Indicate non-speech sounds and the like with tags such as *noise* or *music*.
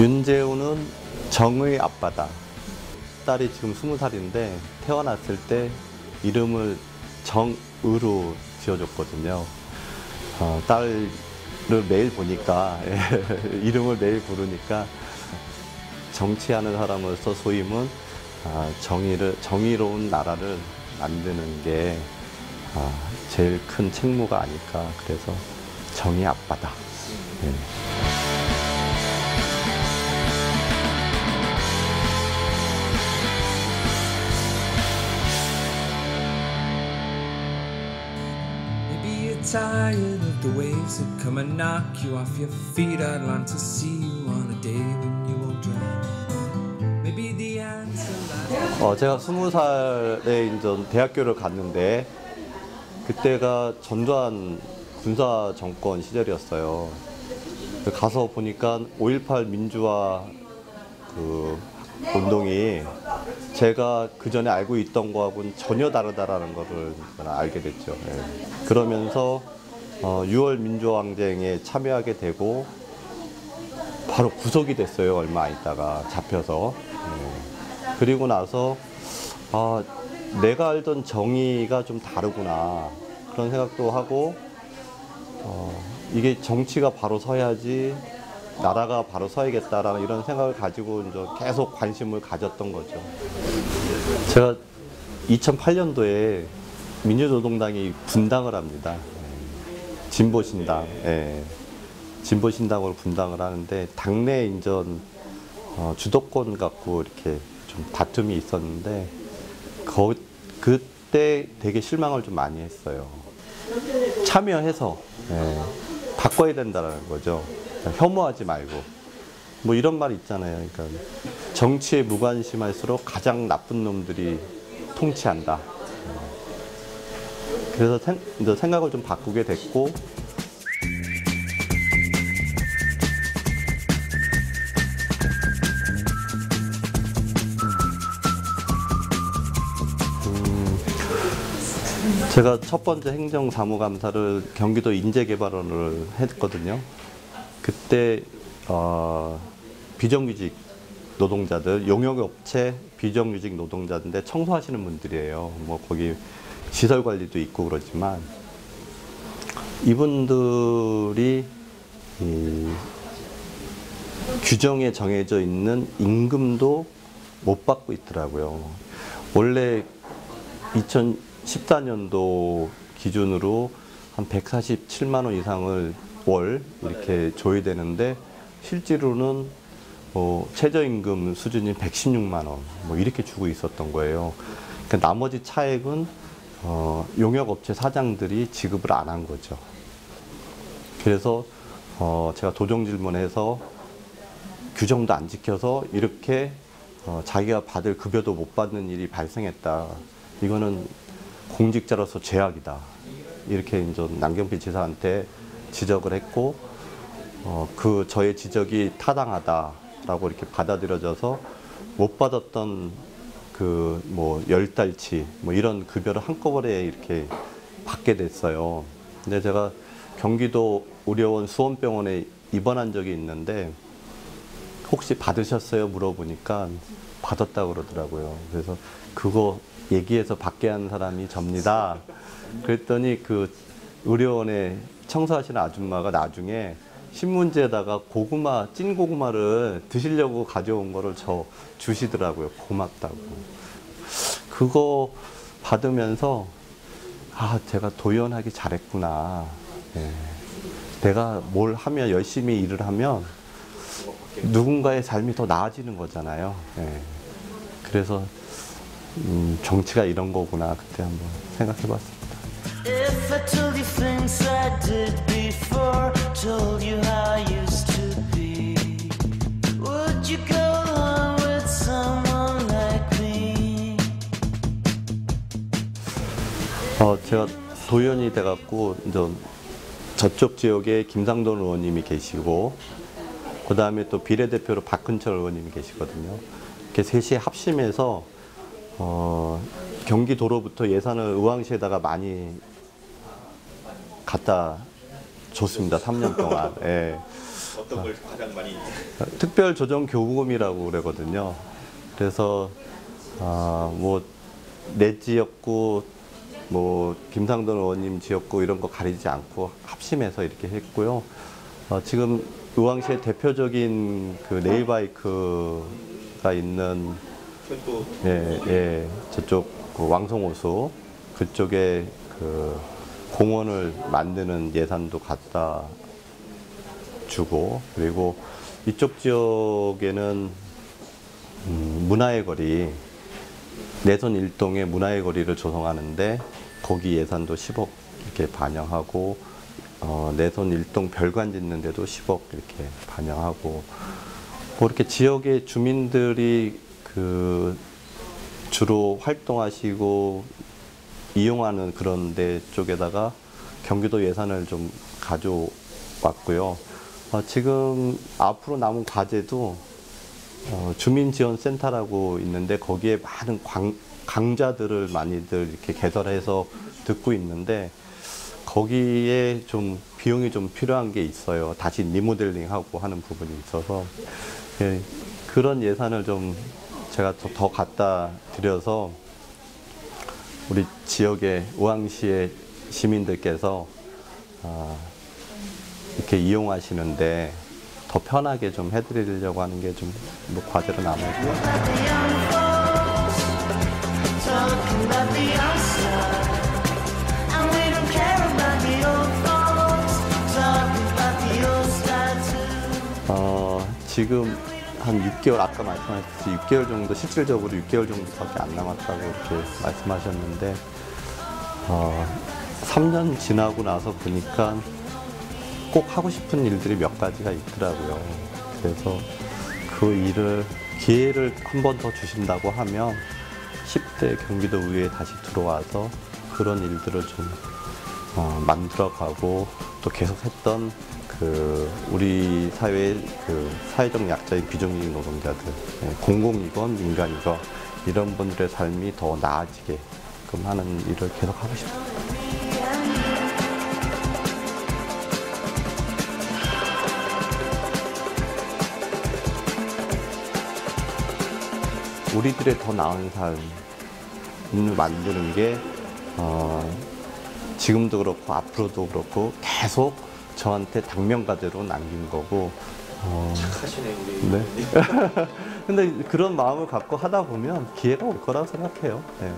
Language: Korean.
윤재우는 정의 아빠다. 딸이 지금 스무 살인데 태어났을 때 이름을 정의로 지어줬거든요. 어, 딸을 매일 보니까 *laughs* 이름을 매일 부르니까 정치하는 사람으로서 소임은 아, 정의를 정의로운 나라를 만드는 게 아, 제일 큰 책무가 아닐까 그래서 정의 아빠다. 네. Tired of the waves that come and knock you off your feet. I'd long to see you on a day when you won't drown. Maybe the answer lies. 어, 제가 스무 살에 이제 대학교를 갔는데 그때가 전두환 군사 정권 시절이었어요. 가서 보니까 5.18 민주화 그 운동이 제가 그 전에 알고 있던 거하고는 전혀 다르다라는 거를 알게 됐죠. 예. 그러면서 어, 6월 민주항쟁에 참여하게 되고 바로 구속이 됐어요. 얼마 안 있다가 잡혀서. 예. 그리고 나서 아, 내가 알던 정의가 좀 다르구나 그런 생각도 하고 어, 이게 정치가 바로 서야지 나라가 바로 서야겠다라는 이런 생각을 가지고 이제 계속 관심을 가졌던 거죠. 제가 2008년도에 민주노동당이 분당을 합니다. 예. 진보신당, 예. 진보신당으로 분당을 하는데 당내 인전 어, 주도권 갖고 이렇게 좀 다툼이 있었는데 거, 그때 되게 실망을 좀 많이 했어요. 참여해서 예, 바꿔야 된다는 거죠. 혐오하지 말고 뭐 이런 말 있잖아요. 그러니까 정치에 무관심할수록 가장 나쁜 놈들이 통치한다. 예. 그래서 생각을 좀 바꾸게 됐고 제가 첫 번째 행정사무감사를 경기도 인재개발원을 했거든요. 그때 어, 비정규직 노동자들, 용역업체 비정규직 노동자인데 청소하시는 분들이에요. 뭐 거기 시설 관리도 있고 그러지만 이분들이 이 규정에 정해져 있는 임금도 못 받고 있더라고요. 원래 2014년도 기준으로 한 147만 원 이상을 월 이렇게 줘야 되는데 실제로는 뭐 최저임금 수준이 116만 원 뭐 이렇게 주고 있었던 거예요. 그러니까 나머지 차액은 어, 용역업체 사장들이 지급을 안 한 거죠. 그래서 어, 제가 도정 질문해서 규정도 안 지켜서 이렇게 어, 자기가 받을 급여도 못 받는 일이 발생했다. 이거는 공직자로서 죄악이다. 이렇게 이제 남경필 지사한테 지적을 했고, 어, 그 저의 지적이 타당하다라고 이렇게 받아들여져서 못 받았던 그 뭐 열 달치 뭐 이런 급여를 한꺼번에 이렇게 받게 됐어요. 근데 제가 경기도 의료원 수원병원에 입원한 적이 있는데 혹시 받으셨어요? 물어보니까 받았다 그러더라고요. 그래서 그거 얘기해서 받게 한 사람이 접니다. 그랬더니 그 의료원에 청소하시는 아줌마가 나중에 신문지에다가 고구마, 찐 고구마를 드시려고 가져온 거를 저 주시더라고요. 고맙다고. 그거 받으면서 아, 제가 도연하기 잘했구나. 예. 내가 뭘 하면 열심히 일을 하면 누군가의 삶이 더 나아지는 거잖아요. 예. 그래서 음, 정치가 이런 거구나 그때 한번 생각해 봤습니다. 어, 제가 도연이 돼갖고 이제 저쪽 지역에 김상돈 의원님이 계시고 그 다음에 또 비례대표로 박근철 의원님이 계시거든요. 이렇게 셋이 합심해서 어, 경기도로부터 예산을 의왕시에다가 많이 갖다 줬습니다. 3년 동안. *laughs* 예. 어떤 걸 가장 많이 특별 조정 교부금이라고 그러거든요. 그래서 아, 뭐내 지역구 뭐 김상돈 의원님 지역구 이런 거 가리지 않고 합심해서 이렇게 했고요. 어, 지금 의왕시의 대표적인 그 네일바이크가 있는 예, 예, 저쪽 그 왕성호수 그쪽에 그 공원을 만드는 예산도 갖다 주고 그리고 이쪽 지역에는 음, 문화의 거리 내선 일동의 문화의 거리를 조성하는데 거기 예산도 10억 이렇게 반영하고 어, 내선 일동 별관 짓는데도 10억 이렇게 반영하고 뭐 이렇게 지역의 주민들이 그 주로 활동하시고 이용하는 그런 데 쪽에다가 경기도 예산을 좀 가져왔고요. 어, 지금 앞으로 남은 과제도 어, 주민지원센터라고 있는데 거기에 많은 광, 강좌들을 많이들 이렇게 개설해서 듣고 있는데 거기에 좀 비용이 좀 필요한 게 있어요. 다시 리모델링하고 하는 부분이 있어서 예, 그런 예산을 좀 제가 더, 더 갖다 드려서 우리 지역의 우왕시의 시민들께서 아, 이렇게 이용하시는데 더 편하게 좀 해드리려고 하는 게 좀 뭐 과제로 남아있고요. 어, 지금 한 6개월 아까 말씀하셨듯이 6개월 정도 실질적으로 6개월 정도밖에 안 남았다고 이렇게 말씀하셨는데 어, 3년 지나고 나서 보니까 꼭 하고 싶은 일들이 몇 가지가 있더라고요. 그래서 그 일을 기회를 한 번 더 주신다고 하면 10대 경기도 의회에 다시 들어와서 그런 일들을 좀 어, 만들어가고 또 계속했던 그 우리 사회의 그 사회적 약자인 비정규직 노동자들 예, 공공이건 민간이건 이런 분들의 삶이 더 나아지게 끔 하는 일을 계속 하고 싶어요. 우리들의 더 나은 삶을 만드는 게 어, 지금도 그렇고 앞으로도 그렇고 계속 저한테 당면과제로 남긴 거고 어, 하시네 우리 네. *laughs* 근데 그런 마음을 갖고 하다 보면 기회가 올 거라고 생각해요. 네.